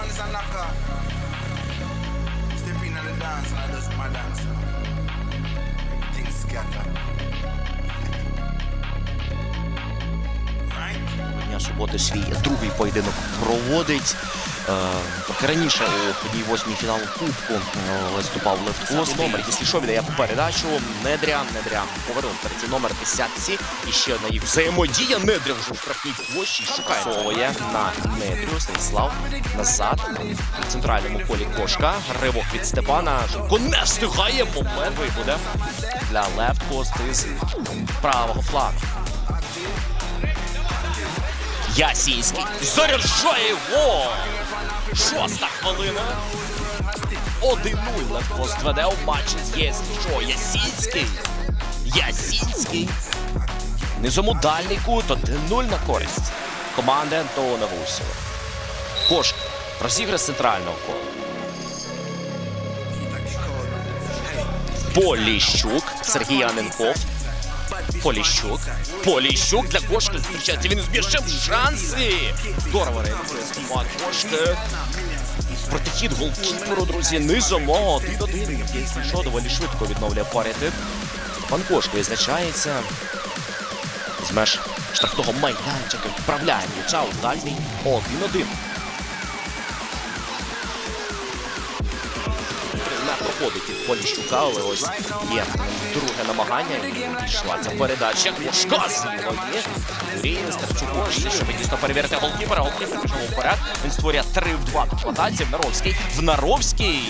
is a knocker. Step in on the dance and I just my dance. Everything scatter. Дня суботи свій другий поєдинок проводить. Е, раніше у події восьмій фіналу Кубку е, виступав Левкос. Номер, що, віддає передачу. Недря, Недря повернув третій номер десятці. І ще одна їх взаємодія. Недря вже в штрафній площі. Шукає на Недрю. Станіслав назад. У центральному полі кошка. Ривок від Степана. Жінко не встигає. Момент буде для Левкос із правого флангу. Ясінський заряджає! Шоста хвилина. 1-0 Левкос веде у матчі з ЄС. Що, Ясінський? Ясінський. Низому дальній кут 1-0 на користь. Команди Антона Гусєва. Кошк. Розігра з центрального кола. Поліщук. Сергій Аненков. Поліщук. Поліщук для Кошка зустрічається. Він збільшив шанси. Здорово реалізував Кошка. Протихід голкіперу, друзі, низом. Один один. Що доволі швидко відновлює паритет. Степан Кошка визначається. З меж штрафного майданчика вправляє м'яча у дальній 1-1. виходить полі Поліщука, але ось є друге намагання. І йшла ця передача. Кошка сьогодні. Юрій Старчуку щоб дійсно перевірити голкіпера. Голкіпер пішов вперед. Він створює 3 в 2 конфронтації в Наровській. В Наровській.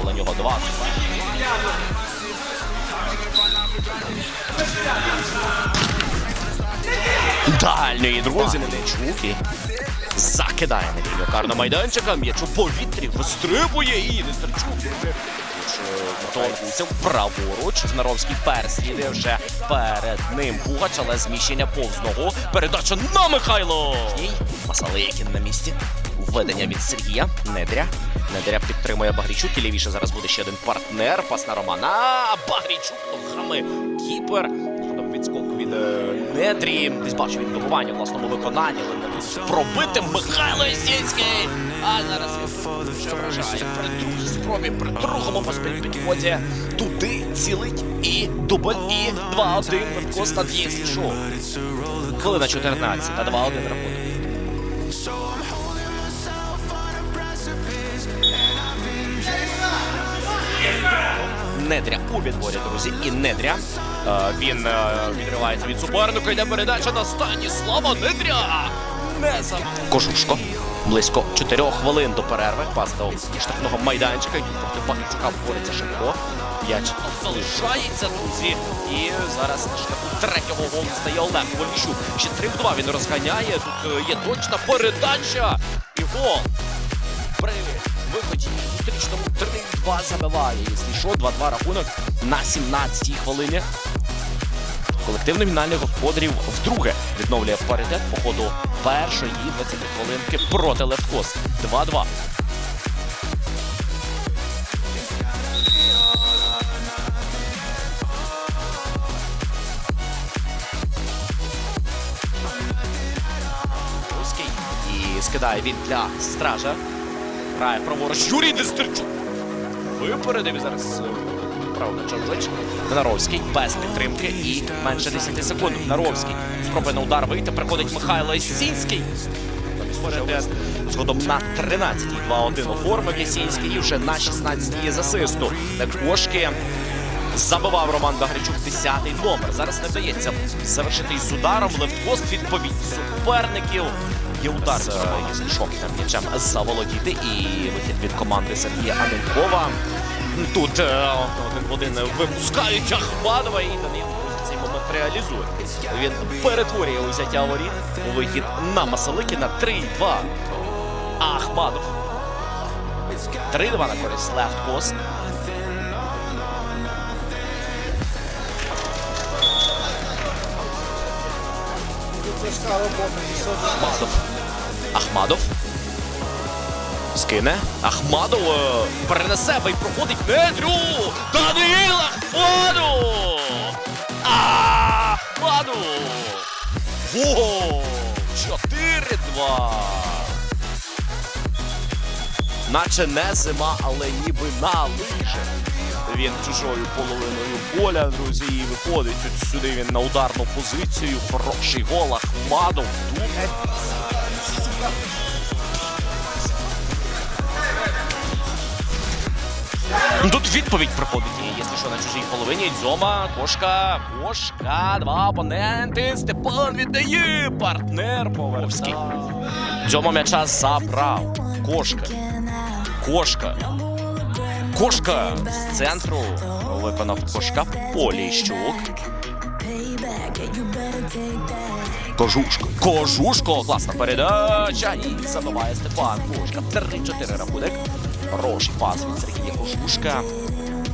Було нього два. Дальньої друзі, не чуки закидає на лінію карного майданчика. М'яч у повітрі вистрибує і Нестерчук вже Мотовкується праворуч. Знаровський переслідує вже перед ним Бугач, але зміщення повз ногу. Передача на Михайло. І Масаликін на місці. Введення від Сергія. Недря. Недря підтримує Багрічук. І лівіше зараз буде ще один партнер. Пас на Романа. Багрічук ногами. Кіпер. Недрі. Десь бачив він добування власному виконанні. але не тут Пробити Михайло Ісінський. А зараз він вражає при другій спробі, при другому підході. Туди цілить і дубль, і 2-1 Левкос над Єслішо. Хвилина 14 та 2-1 рахунок. Недря у відборі, друзі, і Недря. Е, він е, відривається від суперника, йде передача на Станіслава Недря. Не сам. Кожушко. Близько 4 хвилин до перерви. Пас до штрафного майданчика. Проти Багрічука бореться Шевко. М'яч залишається, друзі. І зараз на шляху третього голу стає Олег Поліщук. Ще 3 в 2 він розганяє. Тут е, є точна передача. І гол. При виході зустрічному 3-2 забиває. Якщо що, 2-2 рахунок на 17-й хвилині. Колектив номінальних господарів вдруге відновлює паритет по ходу першої 20 хвилинки проти Левкос. 2-2. І скидає він для стража. Грає праворуч. Юрій Нестерчук. Випередив зараз. е, Правда, Чанжич. Наровський без підтримки і менше 10 секунд. Наровський спробує на удар вийти. Приходить Михайло Ясінський. Паритет Згодом на 13-й 2-1 оформив Ясінський і вже на 16-й є з. На кошки забивав Роман Багричук 10-й номер. Зараз не вдається завершити із ударом. Левткост відповідь суперників. Є удар, шок там м'ячем заволодіти. І вихід від команди Сергія Аненкова. Тут е, один в один випускають Ахмадова і Данило цей момент реалізує. Він перетворює узяття воріт у вихід на Масаликіна 3-2. Ахмадов. 3-2 на користь Левткост. Ахмадов. Ахмадов. Скине. Ахмадов е, перенесе і проходить Недрю. Даниїл Ахмадов! Ахмадов! Гол! 4-2. наче не зима, але ніби на лижах. Він чужою половиною поля, друзі, і виходить от сюди він на ударну позицію. Хороший гол Ахмадов. Ну, Тут відповідь приходить, якщо що на чужій половині, Дзьома, Кошка, Кошка, два опоненти, Степан віддає, партнер Поварський. Дзьома м'яча забрав, Кошка, Кошка, Кошка з центру виконав Кошка, Поліщук. Кожушко. Кожушко. Класна передача. І забиває Степан. Кошка. 3-4 рахунок. Хороший пас від Сергія Кожушка.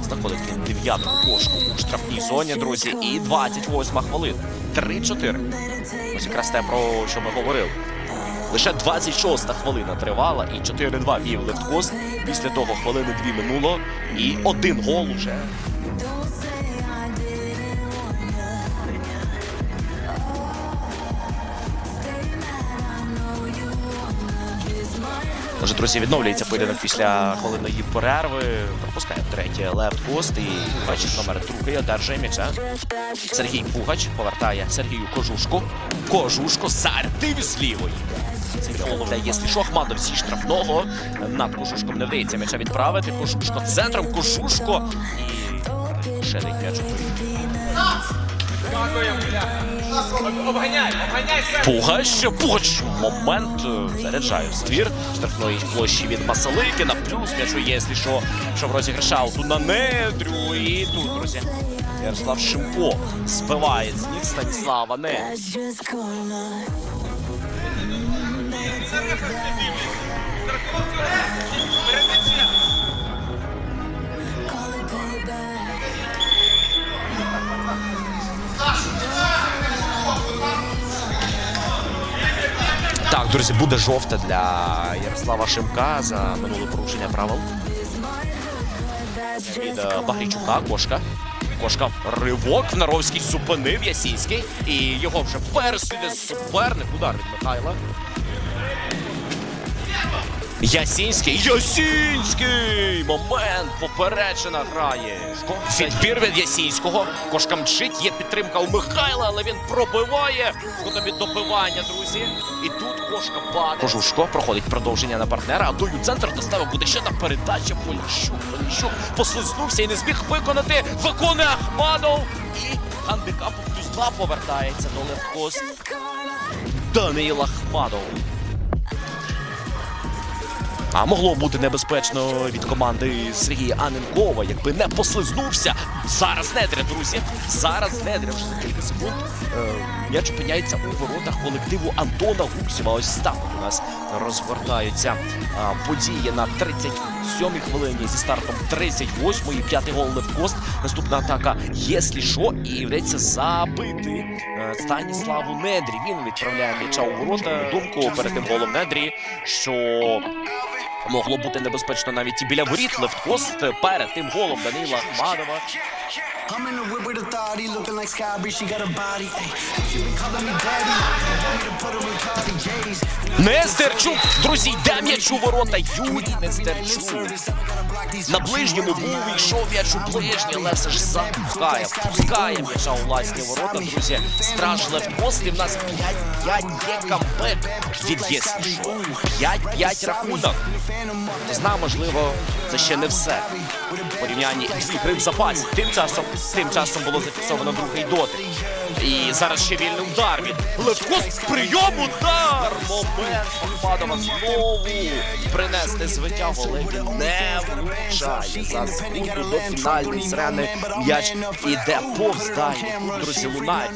Знаходить він дев'яту кошку у штрафній зоні, друзі. І 28 хвилина. 3-4. Ось якраз те, про що ми говорили. Лише 26 хвилина тривала і 4-2 вів лефткост. Після того хвилини дві минуло. І один гол уже. Отже, друзі, відновлюється поєдинок після хвилиної перерви. Пропускає третє лефткост і бачить номер другий одержує м'яча. Сергій Пугач повертає Сергію Кожушку. Кожушко зардив з лівої. Це якщо що, Ахмадов зі штрафного. Над Кожушком не вдається м'яча відправити. Кожушко центром, Кожушко. І ще один м'яч. Пугач, Пугач, момент е, заряджає в ствір штрафної площі від Масаликіна. Плюс м'ячу є, якщо що, що в розіграш ауту на недрю. І тут, друзі, Ярослав Шимко збиває з ніг Станіслава не. Так, друзі, буде жовта для Ярослава Шимка за минуле порушення правил. Від е, Багрійчука, кошка. Кошка ривок. в Наровський зупинив Ясінський. І його вже переслідує суперник. Удар від Михайла. Ясінський. Ясінський! Момент. Попереджена грає. Відбір від Ясінського. Кошка мчить. Є підтримка у Михайла, але він пробиває. Тобі добивання, друзі. І тут кошка падає. Кожушко проходить продовження на партнера. А дою центр доставив буде ще на передача. Поліщук. Поліщук послизнувся і не зміг виконати. Виконує Ахмадов. І гандикапу плюс два повертається до левкост. Даниїл Ахмадов. А могло бути небезпечно від команди Сергія Аненкова, якби не послизнувся. Зараз недря, друзі. Зараз недря вже за кілька секунд. Е, М'яч опиняється у воротах колективу Антона Гуксєва. Ось так у нас розгортаються події на 37-й хвилині зі стартом 38-ї. П'ятий гол Левкост. Наступна атака, єслі що, і вдається забити е, Станіславу Недрі. Він відправляє м'яча у ворота. Думку перед тим голом Недрі, що Могло бути небезпечно навіть і біля воріт. Левткост перед тим голом Данила Ахмадова. I'm in the whip with authority, looking like Sky Bree. She got a body. Ay, she been calling me daddy. Want me to put her in Cardi J's. Нестерчук! Друзі, йде м'яч у ворота. Юрій Нестерчук. На ближньому був йшов м'яч у ближнє, але все ж запускає, пускає м'яча у власні ворота, друзі. Страж і в нас 5-5 є камбек від єсні. 5-5 рахунок. Не знаю, можливо, це ще не все. Порівнянні дві гри в запасі. Тим часом, тим часом було зафіксовано другий дотик. І зараз ще вільний удар від Левкост. Прийом удар! Момент Ахмадова знову принести звиття Олегі не влучає. За секунду до фінальної сирени м'яч іде повз далі. Друзі, лунає.